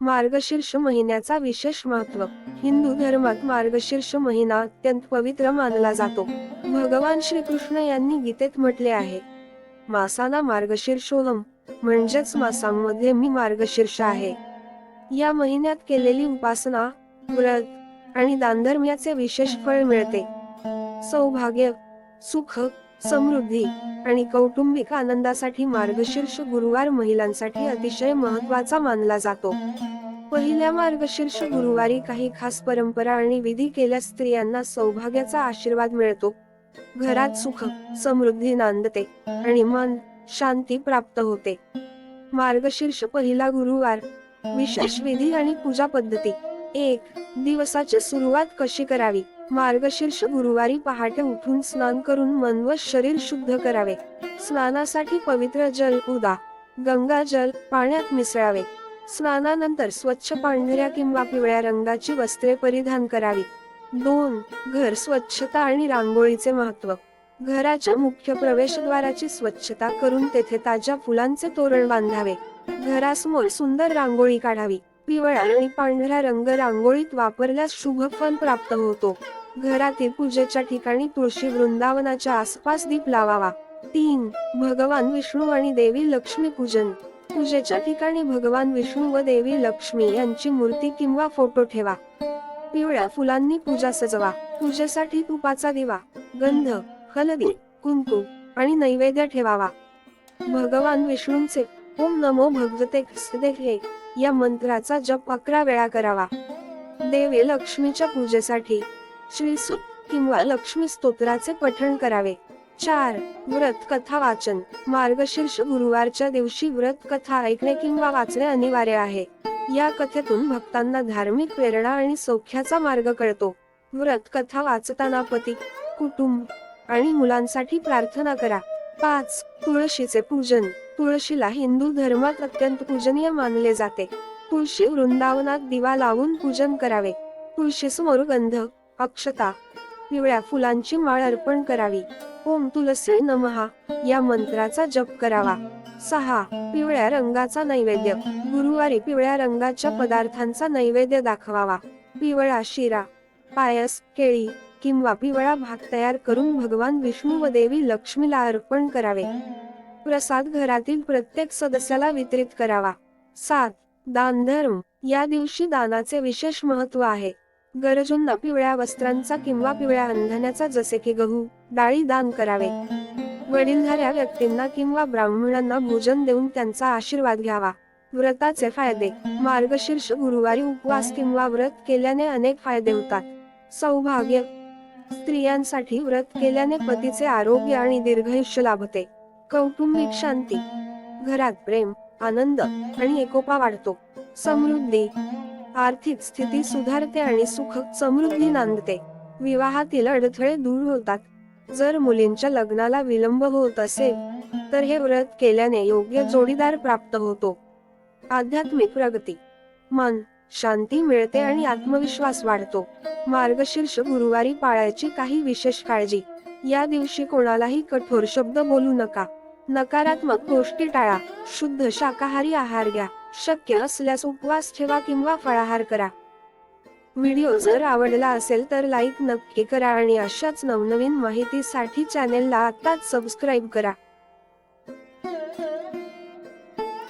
मार्गशीर्ष महिन्याचा विशेष महत्त्व. हिंदू धर्मात मार्गशीर्ष महिना अत्यंत पवित्र मानला जातो. भगवान श्रीकृष्ण यांनी गीतेत म्हटले आहे मासाना मार्गशीर्षोलम म्हणजेच मासांमध्ये मी मार्गशीर्ष आहे. या महिन्यात केलेली उपासना व्रत आणि दानधर्म्याचे विशेष फळ मिळते. सौभाग्य सुख समृद्धी आणि कौटुंबिक आनंदासाठी मार्गशीर्ष गुरुवार महिलांसाठी अतिशय महत्त्वाचा मानला जातो. पहिल्या मार्गशीर्ष गुरुवारी काही खास परंपरा आणि विधी केल्यास स्त्रियांना सौभाग्याचा आशीर्वाद मिळतो. घरात सुख समृद्धी नांदते आणि मन शांती प्राप्त होते. मार्गशीर्ष पहिला गुरुवार विशेष विधी आणि पूजा पद्धती. एक दिवसाची सुरुवात कशी करावी? मार्गशीर्ष गुरुवारी पहाटे उठून स्नान करून मन व शरीर शुद्ध करावे. स्नानासाठी पवित्र जल उदा गंगा जल पाण्यात मिसळावे. स्नानानंतर स्वच्छ पांढऱ्या किंवा पिवळ्या रंगाची वस्त्रे परिधान करावी. दोन घर स्वच्छता आणि रांगोळीचे महत्त्व घराच्या मुख्य प्रवेशद्वाराची स्वच्छता करून तेथे ताज्या फुलांचे तोरण बांधावे. घरासमोर सुंदर रांगोळी काढावी. पिवळा आणि पांढरा रंग रांगोळीत वापरल्यास शुभ फल प्राप्त होतो. घरातील पूजेच्या ठिकाणी तुळशी वृंदावनाच्या आसपास दीप लावावा. तीन भगवान विष्णू आणि देवी लक्ष्मी पूजन पूजेच्या ठिकाणी भगवान विष्णू व देवी लक्ष्मी यांची मूर्ती किंवा फोटो ठेवा. पिवळ्या फुलांनी पूजा सजवा. पूजेसाठी तुपाचा दिवा गंध हलदी कुंकू आणि नैवेद्य ठेवावा. भगवान विष्णूंचे ओम नमो भगवते हे या मंत्राचा जप अकरा वेळा करावा. देवी लक्ष्मीच्या पूजेसाठी श्रीसूत किंवा लक्ष्मी स्तोत्राचे पठण करावे. चार व्रत कथा वाचन. मार्गशीर्ष गुरुवारच्या दिवशी व्रत कथा ऐकणे किंवा वाचणे अनिवार्य आहे. या कथेतून भक्तांना धार्मिक प्रेरणा आणि सौख्याचा मार्ग कळतो. व्रत कथा वाचताना पती कुटुंब आणि मुलांसाठी प्रार्थना करा. पाच तुळशीचे पूजन. तुळशीला हिंदू धर्मात अत्यंत पूजनीय मानले जाते. तुळशी वृंदावनात दिवा लावून पूजन करावे. तुळशीसमोर गंध अक्षता पिवळ्या फुलांची माळ अर्पण करावी. ओम तुलसी नमहा या मंत्राचा जप करावा. सहा. पिवळ्या रंगाचा नैवेद्य. गुरुवारी पिवळ्या रंगाच्या पदार्थांचा नैवेद्य दाखवावा. पिवळा शिरा पायस केळी किंवा पिवळा भाग तयार करून भगवान विष्णू व देवी लक्ष्मीला अर्पण करावे. प्रसाद घरातील प्रत्येक सदस्याला वितरित करावा. सात. दान धर्म या दिवशी दानाचे विशेष महत्त्व आहे. गरजूंना पिवळ्या वस्त्रांचा किंवा पिवळ्या अंधण्याचा जसे की गहू डाळी दान करावे. वडीलधाऱ्या व्यक्तींना किंवा ब्राह्मणांना भोजन देऊन त्यांचा आशीर्वाद घ्यावा. व्रताचे फायदे मार्गशीर्ष गुरुवारी उपवास किंवा व्रत केल्याने अनेक फायदे होतात. सौभाग्य स्त्रियांसाठी व्रत केल्याने पतीचे आरोग्य आणि दीर्घायुष्य लाभते. कौटुंबिक शांती घरात प्रेम आनंद आणि एकोपा वाढतो. समृद्धी आर्थिक स्थिती सुधारते आणि सुख समृद्धी नांदते. विवाहातील अडथळे दूर होतात. जर मुलींच्या लग्नाला विलंब होत असेल तर हे व्रत केल्याने योग्य जोडीदार प्राप्त होतो. आध्यात्मिक प्रगती. मन शांती मिळते आणि आत्मविश्वास वाढतो. मार्गशीर्ष गुरुवारी पाळायची काही विशेष काळजी. या दिवशी कोणालाही कठोर शब्द बोलू नका. नकारात्मक गोष्टी टाळा. शुद्ध शाकाहारी आहार घ्या. शक्य असल्यास उपवास ठेवा किंवा फळाहार करा. व्हिडिओ जर आवडला असेल तर लाईक नक्की करा आणि अशाच नवनवीन माहितीसाठी चॅनेलला आताच सबस्क्राईब करा.